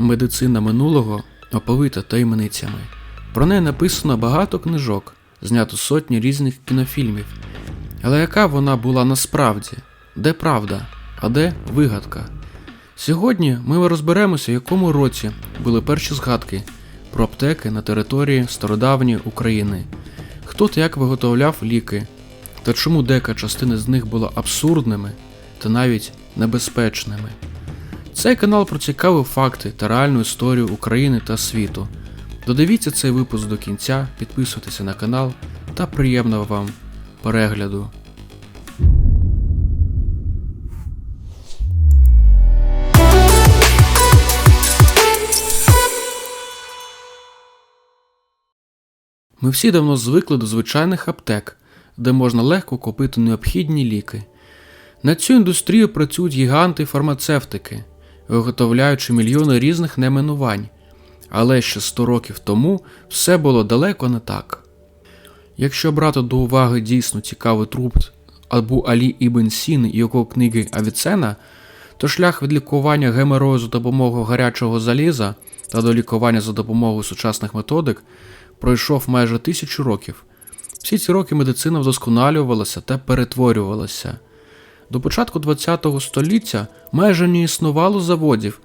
Медицина минулого оповита таємницями. Про неї написано багато книжок, знято сотні різних кінофільмів. Але яка вона була насправді? Де правда, а де вигадка? Сьогодні ми розберемося, в якому році були перші згадки про аптеки на території стародавньої України, хто та як виготовляв ліки, та чому дека частини з них була абсурдними та навіть небезпечними. Цей канал про цікаві факти та реальну історію України та світу. Додивіться цей випуск до кінця, підписуйтеся на канал та приємного вам перегляду. Ми всі давно звикли до звичайних аптек, де можна легко купити необхідні ліки. На цю індустрію працюють гіганти фармацевтики, виготовляючи мільйони різних найменувань. Але ще 100 років тому все було далеко не так. Якщо брати до уваги дійсно цікавий труп Абу Алі Ібн Сіни і його книги Авіцена, то шлях від лікування геморою за допомогою гарячого заліза та до лікування за допомогою сучасних методик пройшов майже тисячу років. Всі ці роки медицина вдосконалювалася та перетворювалася. До початку ХХ століття майже не існувало заводів,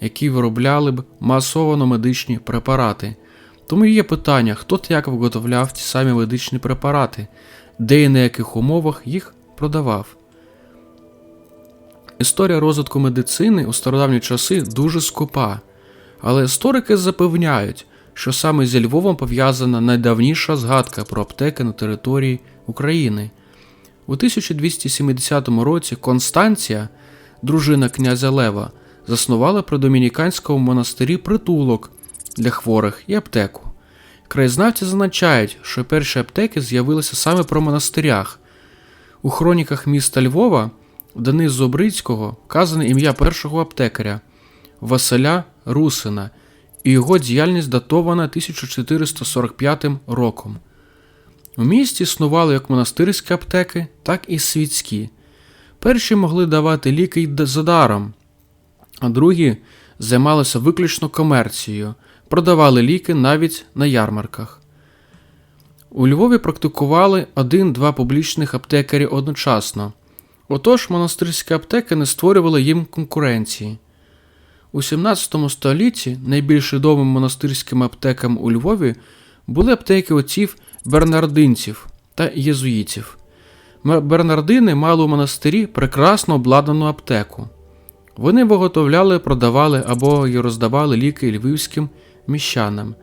які виробляли б масовано медичні препарати. Тому є питання, хто та як виготовляв ті самі медичні препарати, де і на яких умовах їх продавав. Історія розвитку медицини у стародавні часи дуже скупа, але історики запевняють, що саме зі Львовом пов'язана найдавніша згадка про аптеки на території України. У 1270 році Констанція, дружина князя Лева, заснувала при домініканському монастирі притулок для хворих і аптеку. Краєзнавці зазначають, що перші аптеки з'явилися саме про монастирях. У хроніках міста Львова Денис Зобрицького вказане ім'я першого аптекаря Василя Русина, і його діяльність датована 1445 роком. У місті існували як монастирські аптеки, так і світські. Перші могли давати ліки й за даром, а другі займалися виключно комерцією, продавали ліки навіть на ярмарках. У Львові практикували один-два публічних аптекарі одночасно, отож монастирські аптеки не створювали їм конкуренції. У 17 столітті найбільш відомим монастирським аптекам у Львові були аптеки отців бернардинців та єзуїтів. Бернардини мали у монастирі прекрасно обладнану аптеку. Вони виготовляли, продавали або й роздавали ліки львівським міщанам.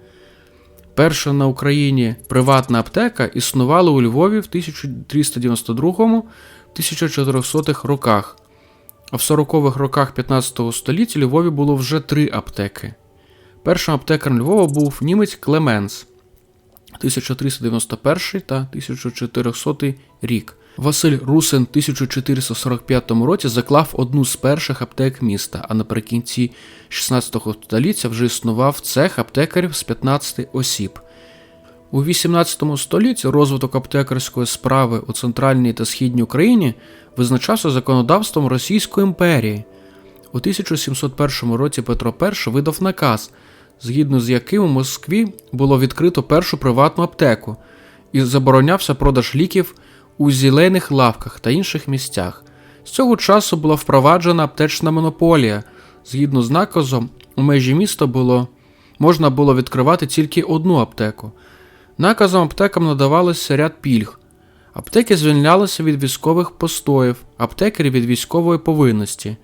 Перша на Україні приватна аптека існувала у Львові в 1392-1400 роках, а в 40-х роках 15 століття Львові було вже три аптеки. Першим аптекарем Львова був німець Клеменс 1391 та 1400 рік. Василь Русин в 1445 році заклав одну з перших аптек міста, а наприкінці 16 століття вже існував цех аптекарів з 15 осіб. У 18 столітті розвиток аптекарської справи у центральній та східній Україні визначався законодавством Російської імперії. У 1701 році Петро І видав наказ, згідно з яким у Москві було відкрито першу приватну аптеку і заборонявся продаж ліків у зелених лавках та інших місцях. З цього часу була впроваджена аптечна монополія. Згідно з наказом, у межі міста було, можна було відкривати тільки одну аптеку. Наказом аптекам надавалося ряд пільг. Аптеки звільнялися від військових постоїв, аптекарі від військової повинності.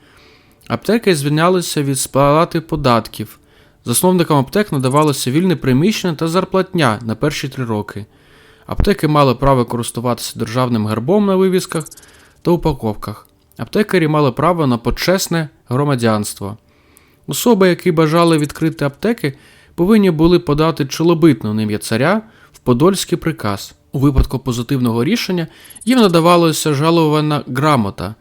Аптеки звільнялися від сплати податків. Засновникам аптек надавалося вільне приміщення та зарплатня на перші три роки. Аптеки мали право користуватися державним гербом на вивісках та упаковках. Аптекарі мали право на почесне громадянство. Особи, які бажали відкрити аптеки, повинні були подати чолобитну ім'я царя в Подольський приказ. У випадку позитивного рішення їм надавалося жалована грамота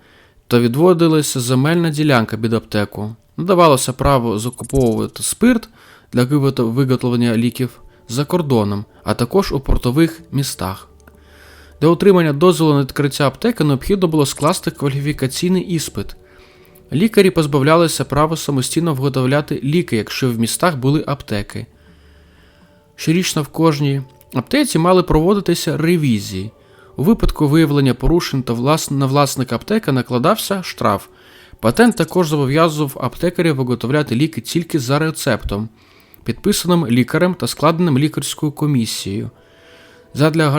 та відводилася земельна ділянка під аптеку. Надавалося право закуповувати спирт для виготовлення ліків за кордоном, а також у портових містах. Для отримання дозволу на відкриття аптеки необхідно було скласти кваліфікаційний іспит. Лікарі позбавлялися права самостійно виготовляти ліки, якщо в містах були аптеки. Щорічно в кожній аптеці мали проводитися ревізії. У випадку виявлення порушень та на власника аптеки накладався штраф. Патент також зобов'язував аптекарів виготовляти ліки тільки за рецептом, підписаним лікарем та складеним лікарською комісією. Задля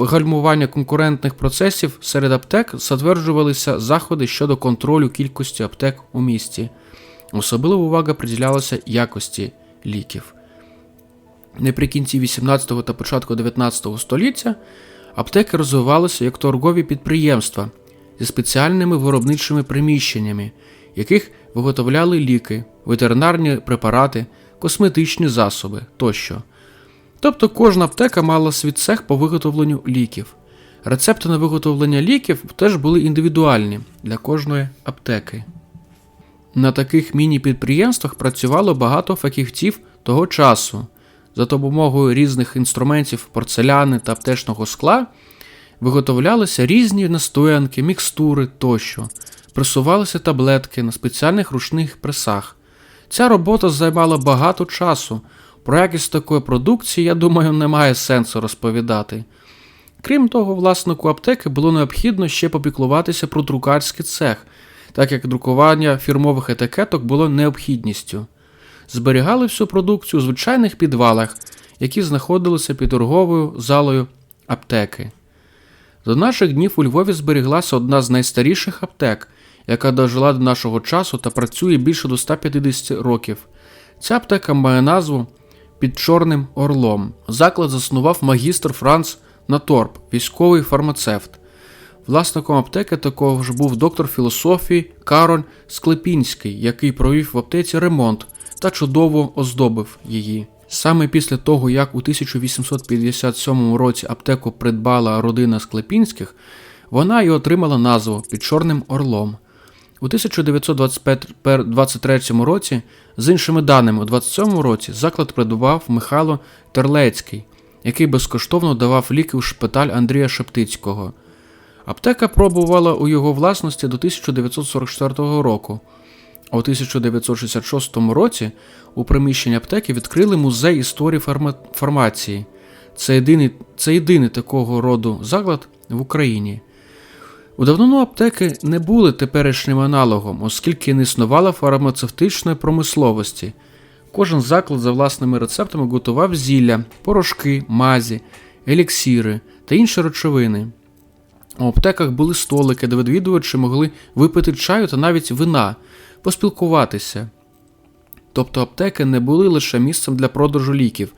гальмування конкурентних процесів серед аптек затверджувалися заходи щодо контролю кількості аптек у місті. Особлива увага приділялася якості ліків. Наприкінці 18 та початку 19 століття аптеки розвивалися як торгові підприємства зі спеціальними виробничими приміщеннями, яких виготовляли ліки, ветеринарні препарати, косметичні засоби тощо. Тобто кожна аптека мала свій цех по виготовленню ліків. Рецепти на виготовлення ліків теж були індивідуальні для кожної аптеки. На таких міні-підприємствах працювало багато фахівців того часу. За допомогою різних інструментів порцеляни та аптечного скла виготовлялися різні настоянки, мікстури тощо, пресувалися таблетки на спеціальних ручних пресах. Ця робота займала багато часу. Про якість такої продукції, я думаю, немає сенсу розповідати. Крім того, власнику аптеки було необхідно ще попіклуватися про друкарський цех, так як друкування фірмових етикеток було необхідністю. Зберігали всю продукцію у звичайних підвалах, які знаходилися під торговою залою аптеки. До наших днів у Львові зберіглася одна з найстаріших аптек, яка дожила до нашого часу та працює більше до 150 років. Ця аптека має назву під Чорним Орлом. Заклад заснував магістр Франц Наторп, військовий фармацевт. Власником аптеки також був доктор філософії Кароль Склепінський, який провів в аптеці ремонт та чудово оздобив її. Саме після того, як у 1857 році аптеку придбала родина Склепінських, вона і отримала назву під Чорним Орлом. У 1923 році, з іншими даними, у 27 році заклад придбав Михайло Терлецький, який безкоштовно давав ліки у шпиталь Андрія Шептицького. Аптека пробувала у його власності до 1944 року. У 1966 році у приміщенні аптеки відкрили музей історії фарма... фармації. Це єдиний, це єдиний такого роду заклад в Україні. У давнину аптеки не були теперішнім аналогом, оскільки не існувало фармацевтичної промисловості. Кожен заклад за власними рецептами готував зілля, порошки, мазі, еліксіри та інші речовини. У аптеках були столики, де відвідувачі могли випити чаю та навіть вина, поспілкуватися. Тобто аптеки не були лише місцем для продажу ліків,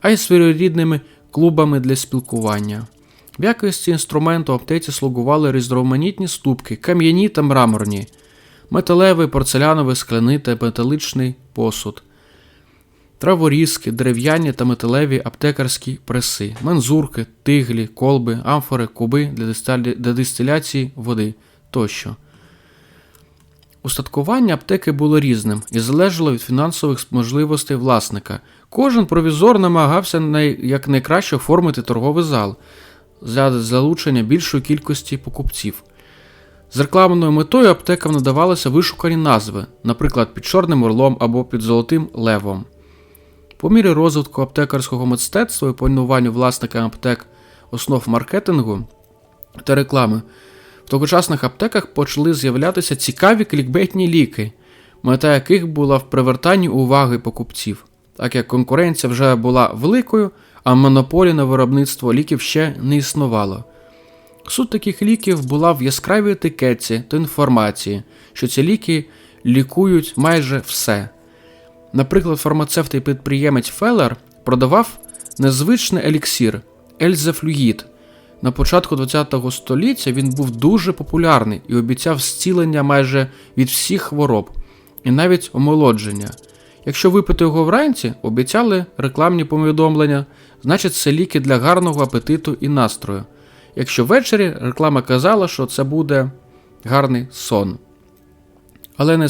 а й своєрідними клубами для спілкування. В якості інструменту аптеці слугували різноманітні ступки, кам'яні та мраморні, металевий, порцеляновий, скляний та металичний посуд, траворізки, дерев'яні та металеві аптекарські преси, мензурки, тиглі, колби, амфори, куби для, дистиляції води тощо. Устаткування аптеки було різним і залежало від фінансових можливостей власника. Кожен провізор намагався най... якнайкраще оформити торговий зал для залучення більшої кількості покупців. З рекламною метою аптекам надавалися вишукані назви, наприклад, під Чорним Орлом або під Золотим Левом. По мірі розвитку аптекарського мистецтва і пануванню власниками аптек основ маркетингу та реклами, в тогочасних аптеках почали з'являтися цікаві клікбейтні ліки, мета яких була в привертанні уваги покупців, так як конкуренція вже була великою, а монополії на виробництво ліків ще не існувало. Суть таких ліків була в яскравій етикетці та інформації, що ці ліки лікують майже все. Наприклад, фармацевт і підприємець Феллер продавав незвичний еліксір Ельзефлюїд. На початку ХХ століття він був дуже популярний і обіцяв зцілення майже від всіх хвороб, і навіть омолодження. Якщо випити його вранці, обіцяли рекламні повідомлення, значить це ліки для гарного апетиту і настрою. Якщо ввечері реклама казала, що це буде гарний сон. Але не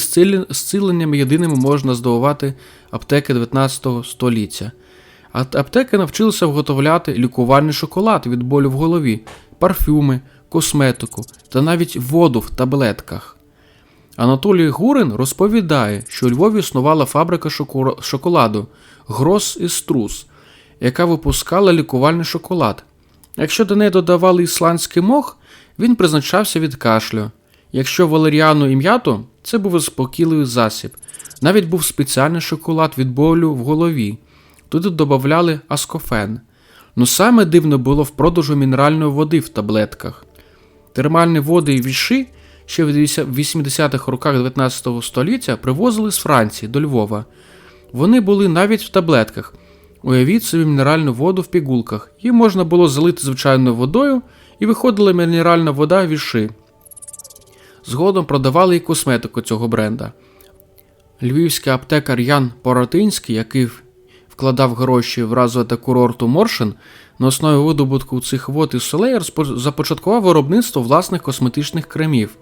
зціленням єдиними можна здивувати аптеки 19 століття. А аптеки навчилися виготовляти лікувальний шоколад від болю в голові, парфюми, косметику та навіть воду в таблетках. Анатолій Гурин розповідає, що у Львові існувала фабрика шоколаду Грос і Струс, яка випускала лікувальний шоколад. Якщо до неї додавали ісландський мох, він призначався від кашлю. Якщо валеріану і м'яту, це був заспокійливий засіб. Навіть був спеціальний шоколад від болю в голові. Туди додавали аскофен. Ну саме дивно було в продажу мінеральної води в таблетках. Термальні води і віші ще в 80-х роках 19 століття привозили з Франції до Львова. Вони були навіть в таблетках. Уявіть собі мінеральну воду в пігулках. Її можна було залити звичайною водою, і виходила мінеральна вода віши. Згодом продавали і косметику цього бренда. Львівський аптекар Ян Поротинський, який вкладав гроші в розвиток курорту Моршин, на основі видобутку цих вод і солей розпо- започаткував виробництво власних косметичних кремів.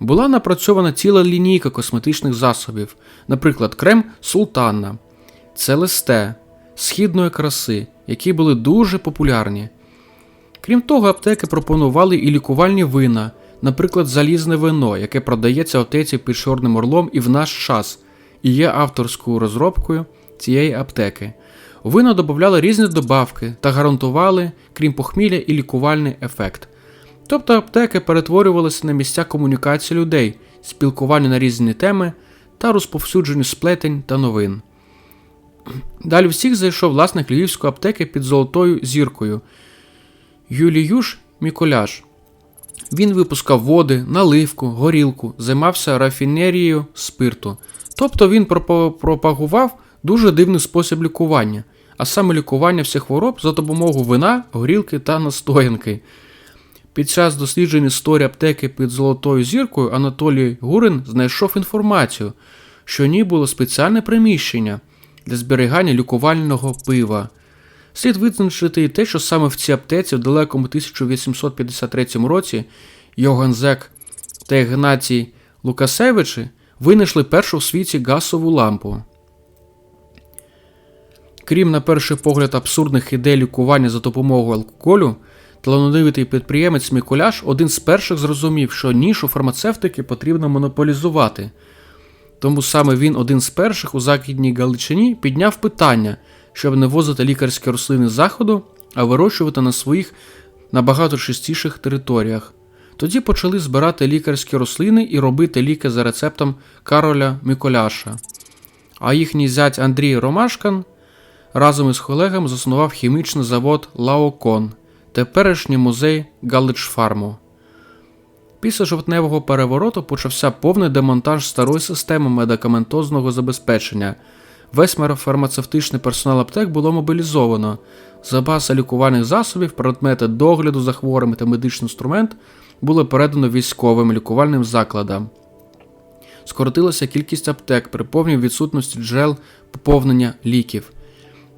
Була напрацьована ціла лінійка косметичних засобів, наприклад, крем Султанна, Целесте, східної краси, які були дуже популярні. Крім того, аптеки пропонували і лікувальні вина, наприклад, залізне вино, яке продається в аптеці під Чорним Орлом і в наш час, і є авторською розробкою цієї аптеки. У вино додавали різні добавки та гарантували, крім похмілля, і лікувальний ефект. Тобто аптеки перетворювалися на місця комунікації людей, спілкування на різні теми та розповсюдження сплетень та новин. Далі всіх зайшов власник львівської аптеки під золотою зіркою Юліюш Міколяш. Він випускав води, наливку, горілку, займався рафінерією спирту. Тобто він пропагував дуже дивний спосіб лікування, а саме лікування всіх хвороб за допомогою вина, горілки та настоянки. Під час досліджень історії аптеки під золотою зіркою Анатолій Гурин знайшов інформацію, що в ній було спеціальне приміщення для зберігання лікувального пива. Слід визначити і те, що саме в цій аптеці в далекому 1853 році Йоган Зек та Ігнатій Лукасевичі винайшли першу в світі газову лампу. Крім, на перший погляд, абсурдних ідей лікування за допомогою алкоголю, талановитий підприємець Миколяш один з перших зрозумів, що нішу фармацевтики потрібно монополізувати. Тому саме він один з перших у Західній Галичині підняв питання, щоб не возити лікарські рослини з заходу, а вирощувати на своїх набагато чистіших територіях. Тоді почали збирати лікарські рослини і робити ліки за рецептом Кароля Миколяша. А їхній зять Андрій Ромашкан разом із колегами заснував хімічний завод Лаокон, теперішній музей Галичфарму. Після жовтневого перевороту почався повний демонтаж старої системи медикаментозного забезпечення. Весь фармацевтичний персонал аптек було мобілізовано. Запаси лікувальних засобів, предмети догляду за хворими та медичний інструмент було передано військовим лікувальним закладам. Скоротилася кількість аптек при повній відсутності джерел поповнення ліків.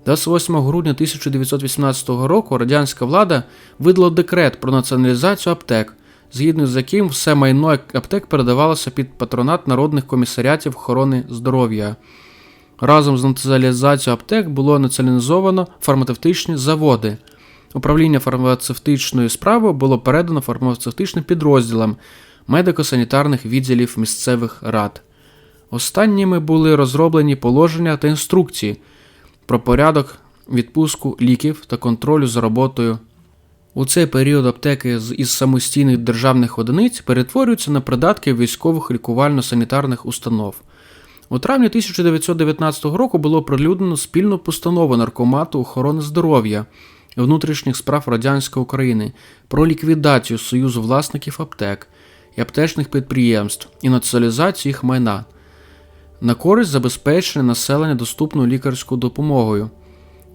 28 грудня 1918 року радянська влада видала декрет про націоналізацію аптек, згідно з яким все майно аптек передавалося під патронат народних комісаріатів охорони здоров'я. Разом з націоналізацією аптек було націоналізовано фармацевтичні заводи. Управління фармацевтичною справою було передано фармацевтичним підрозділам медико-санітарних відділів місцевих рад. Останніми були розроблені положення та інструкції про порядок відпуску ліків та контролю за роботою. У цей період аптеки із самостійних державних одиниць перетворюються на придатки військових лікувально-санітарних установ. У травні 1919 року було оприлюднено спільну постанову Наркомату охорони здоров'я внутрішніх справ радянської України про ліквідацію Союзу власників аптек і аптечних підприємств і націоналізацію їх майна на користь забезпечення населення доступною лікарською допомогою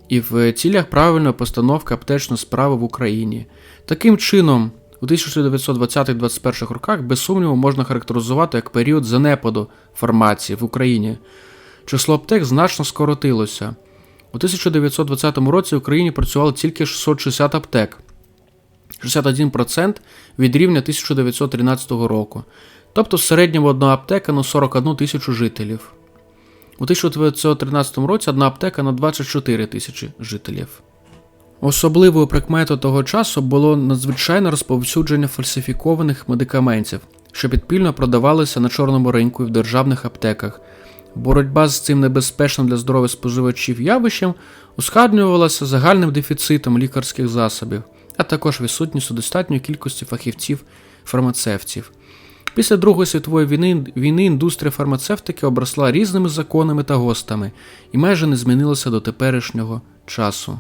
і в цілях правильної постановки аптечної справи в Україні. Таким чином, у 1920-21 роках без сумніву можна характеризувати як період занепаду фармації в Україні. Число аптек значно скоротилося. У 1920 році в Україні працювало тільки 660 аптек, 61% від рівня 1913 року. Тобто в середньому одна аптека на 41 тисячу жителів. У 1913 році одна аптека на 24 тисячі жителів. Особливою прикметою того часу було надзвичайне розповсюдження фальсифікованих медикаментів. що підпільно продавалися на чорному ринку і в державних аптеках. Боротьба з цим небезпечним для здоров'я споживачів явищем ускладнювалася загальним дефіцитом лікарських засобів, а також відсутністю достатньої кількості фахівців фармацевтів. Після Другої світової війни, війни індустрія фармацевтики обросла різними законами та гостами і майже не змінилася до теперішнього часу.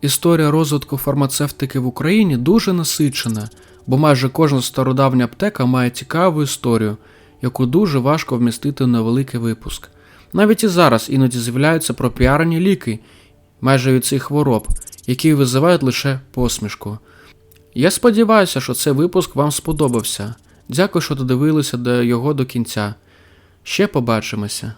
Історія розвитку фармацевтики в Україні дуже насичена, бо майже кожна стародавня аптека має цікаву історію, яку дуже важко вмістити на великий випуск. Навіть і зараз іноді з'являються пропіарені ліки майже від цих хвороб, які визивають лише посмішку. Я сподіваюся, що цей випуск вам сподобався. Дякую, що додивилися до його до кінця. Ще побачимося.